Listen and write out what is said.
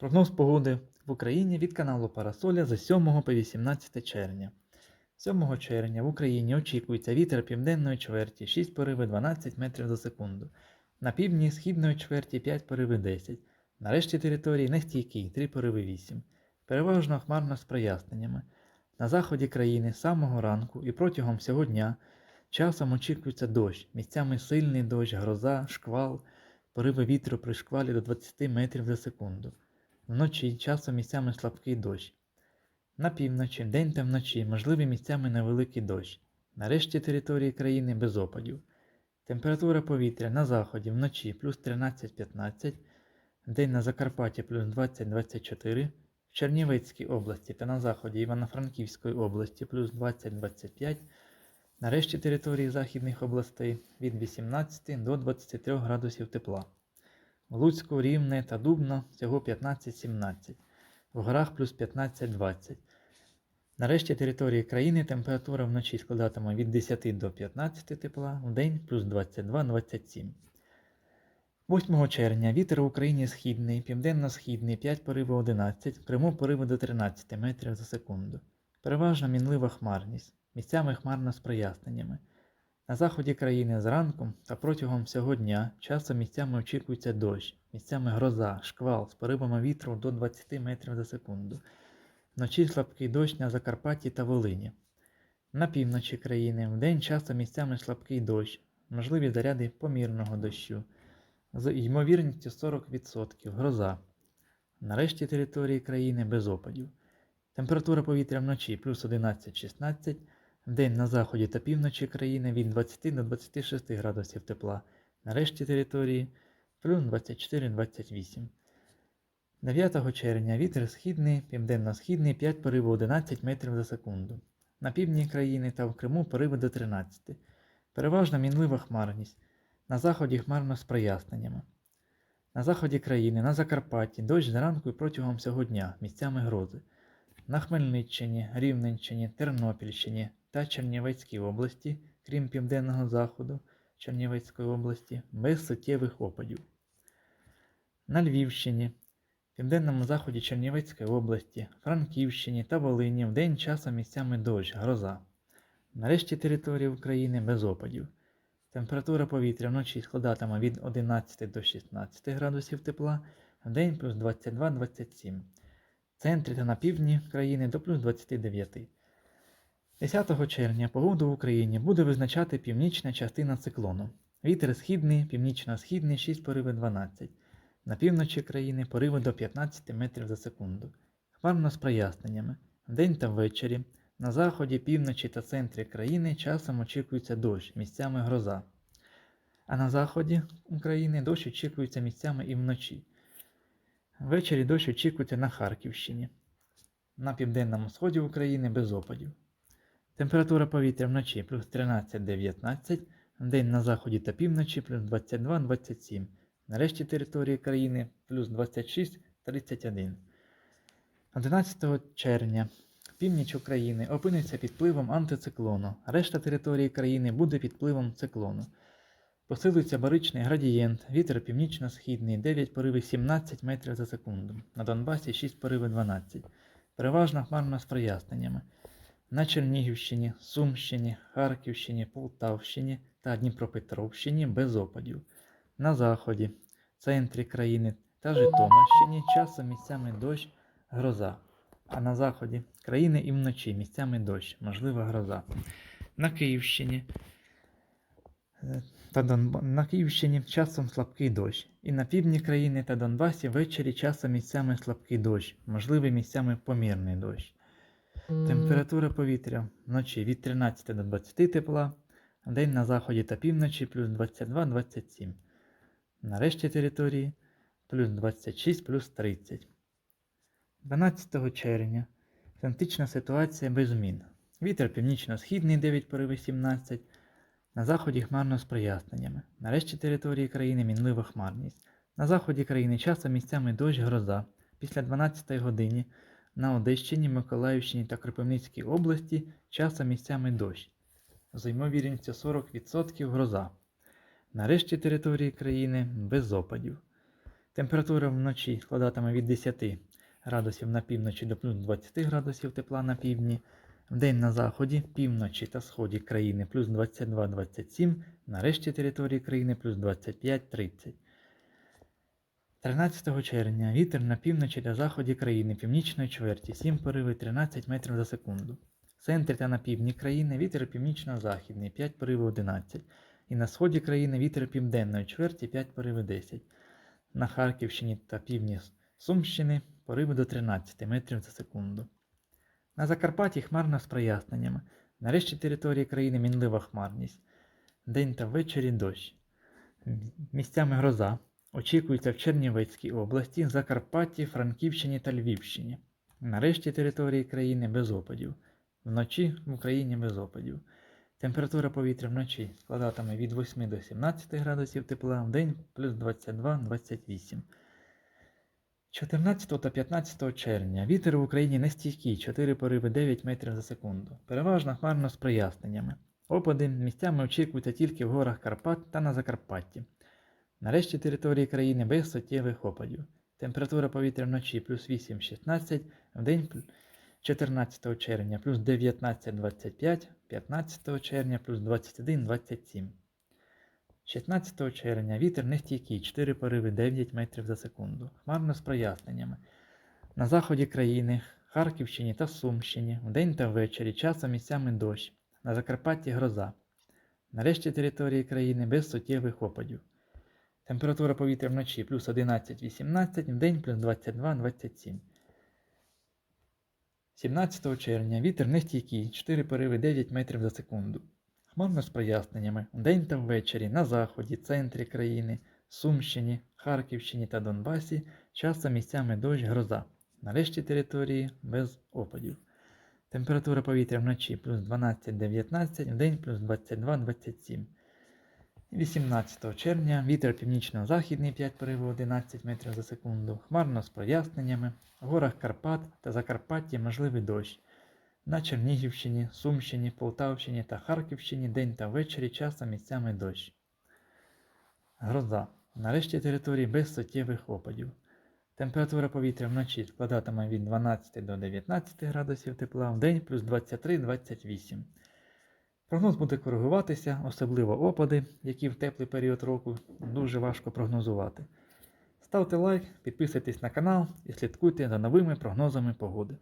Прогноз погоди в Україні від каналу Парасоля за 7 по 18 червня. 7 червня в Україні очікується вітер південної чверті 6 пориви 12 метрів за секунду. На півдні східної чверті 5 пориви 10. На решті території нестійкий 3 пориви 8. Переважно хмарно з проясненнями. На заході країни з самого ранку і протягом всього дня часом очікується дощ, місцями сильний дощ, гроза, шквал, пориви вітру при шквалі до 20 метрів за секунду. Вночі часом місцями слабкий дощ. На півночі, день та вночі можливі місцями невеликий дощ. На решті території країни без опадів. Температура повітря на заході вночі плюс 13-15, день на Закарпатті плюс 20-24, в Чернівецькій області та на заході Івано-Франківської області плюс 20-25, на решті території західних областей від 18 до 23 градусів тепла. Луцьку, Рівне та Дубно всього 15-17, в горах плюс 15-20. На решті території країни температура вночі складатиме від 10 до 15 тепла, в день плюс 22-27. 8 червня вітер в Україні східний, південно-східний 5 пориви 11, в Криму пориви до 13 метрів за секунду. Переважно мінлива хмарність, місцями хмарно з проясненнями. На заході країни зранку та протягом всього дня часом місцями очікується дощ, місцями гроза, шквал з поривами вітру до 20 метрів за секунду. Вночі слабкий дощ на Закарпатті та Волині. На півночі країни вдень часом місцями слабкий дощ, можливі заряди помірного дощу, з ймовірністю 40% гроза. На решті території країни без опадів. Температура повітря вночі плюс 11-16, вдень на заході та півночі країни від 20 до 26 градусів тепла, на решті території плюс 24-28. 9 червня вітер східний, південно-східний 5 поривів 11 метрів за секунду. На півдні країни та в Криму пориви до 13. Переважно мінлива хмарність. На заході хмарно з проясненнями. На заході країни, на Закарпатті, дощ зранку і протягом всього дня, місцями грози. На Хмельниччині, Рівненщині, Тернопільщині та Чернівецькій області, крім південного заходу Чернівецької області, без суттєвих опадів. На Львівщині, південному заході Чернівецької області, Франківщині та Волині вдень часом місцями дощ, гроза. Нарешті території України без опадів. Температура повітря вночі складатиме від 11 до 16 градусів тепла, вдень плюс 22-27. В центрі та на півдні країни до плюс 29. 10 червня погоду в Україні буде визначати північна частина циклону. Вітер східний, північно-східний 6 пориви 12. На півночі країни пориви до 15 метрів за секунду. Хмарно з проясненнями. Вдень та ввечері. На заході, півночі та центрі країни часом очікується дощ, місцями гроза. А на заході України дощ очікується місцями і вночі. Ввечері дощ очікується на Харківщині. На південному сході України без опадів. Температура повітря вночі плюс 13-19, вдень на заході та півночі плюс 22-27. На решті території країни плюс 26-31. 11 червня північ України опиниться під впливом антициклону, решта території країни буде під впливом циклону. Посилиться баричний градієнт, вітер північно-східний 9 пориви 17 метрів за секунду, на Донбасі 6 пориви 12, переважно хмарно з проясненнями. На Чернігівщині, Сумщині, Харківщині, Полтавщині та Дніпропетровщині без опадів. На заході, центрі країни та Житомирщині часом місцями дощ, гроза. А на заході країни і вночі місцями дощ, можлива гроза. На Київщині е, та Донб... на Київщині часом слабкий дощ. І на півдні країни та Донбасі ввечері часом місцями слабкий дощ, можливий місцями помірний дощ. Температура повітря вночі від 13 до 20 тепла, день на заході та півночі плюс 22-27. На решті території плюс 26 плюс 30. 12 червня. Атлантична ситуація без змін. Вітер північно-східний 9 пориви 17. На заході хмарно з проясненнями. На решті території країни мінлива хмарність. На заході країни часом місцями дощ гроза. Після 12 годині на Одещині, Миколаївщині та Кропивницькій області часом місцями дощ. З ймовірністю 40% гроза. На решті території країни без опадів. Температура вночі складатиме від 10 градусів на півночі до плюс 20 градусів тепла на півдні. Вдень на заході, півночі та сході країни плюс 22-27, на решті території країни плюс 25-30. 13 червня вітер на півночі та заході країни північної чверті 7 пориви 13 метрів за секунду. В центрі та на півдні країни вітер північно-західний 5 пориви 11. І на сході країни вітер південної чверті 5 пориви 10. На Харківщині та півдні Сумщини пориви до 13 метрів за секунду. На Закарпатті хмарно з проясненнями. На решті території країни мінлива хмарність. День та ввечері дощ. Місцями гроза. Очікується в Чернівецькій області, Закарпатті, Франківщині та Львівщині. На решті території країни без опадів. Вночі в Україні без опадів. Температура повітря вночі складатиме від 8 до 17 градусів тепла, в день плюс 22-28. 14 та 15 червня вітер в Україні нестійкий 4 пориви 9 метрів за секунду. Переважно хмарно з проясненнями. Опади місцями очікуються тільки в горах Карпат та на Закарпатті. Нарешті території країни без суттєвих опадів. Температура повітря вночі плюс 8-16, в день 14 червня плюс 19-25, 15 червня плюс 21-27. 16 червня вітер нестійкий 4 пориви 9 метрів за секунду. Хмарно з проясненнями. На заході країни, Харківщині та Сумщині, вдень та ввечері часом місцями дощ. На Закарпатті гроза. Нарешті території країни без суттєвих опадів. Температура повітря вночі плюс 11-18, вдень плюс 22-27. 17 червня вітер нестійкий 4 пориви 9 метрів за секунду. Хмарно з проясненнями вдень та ввечері на заході, центрі країни, Сумщині, Харківщині та Донбасі часом місцями дощ гроза. Нарешті території без опадів. Температура повітря вночі плюс 12-19, вдень плюс 22-27. 18 червня вітер північно-західний 5 поривів 11 метрів за секунду, хмарно з проясненнями, в горах Карпат та Закарпатті можливий дощ. На Чернігівщині, Сумщині, Полтавщині та Харківщині день та ввечері часом місцями дощ. Гроза. Нарешті території без суттєвих опадів. Температура повітря вночі складатиме від 12 до 19 градусів тепла, вдень плюс 23-28. Прогноз буде коригуватися, особливо опади, які в теплий період року дуже важко прогнозувати. Ставте лайк, підписуйтесь на канал і слідкуйте за новими прогнозами погоди.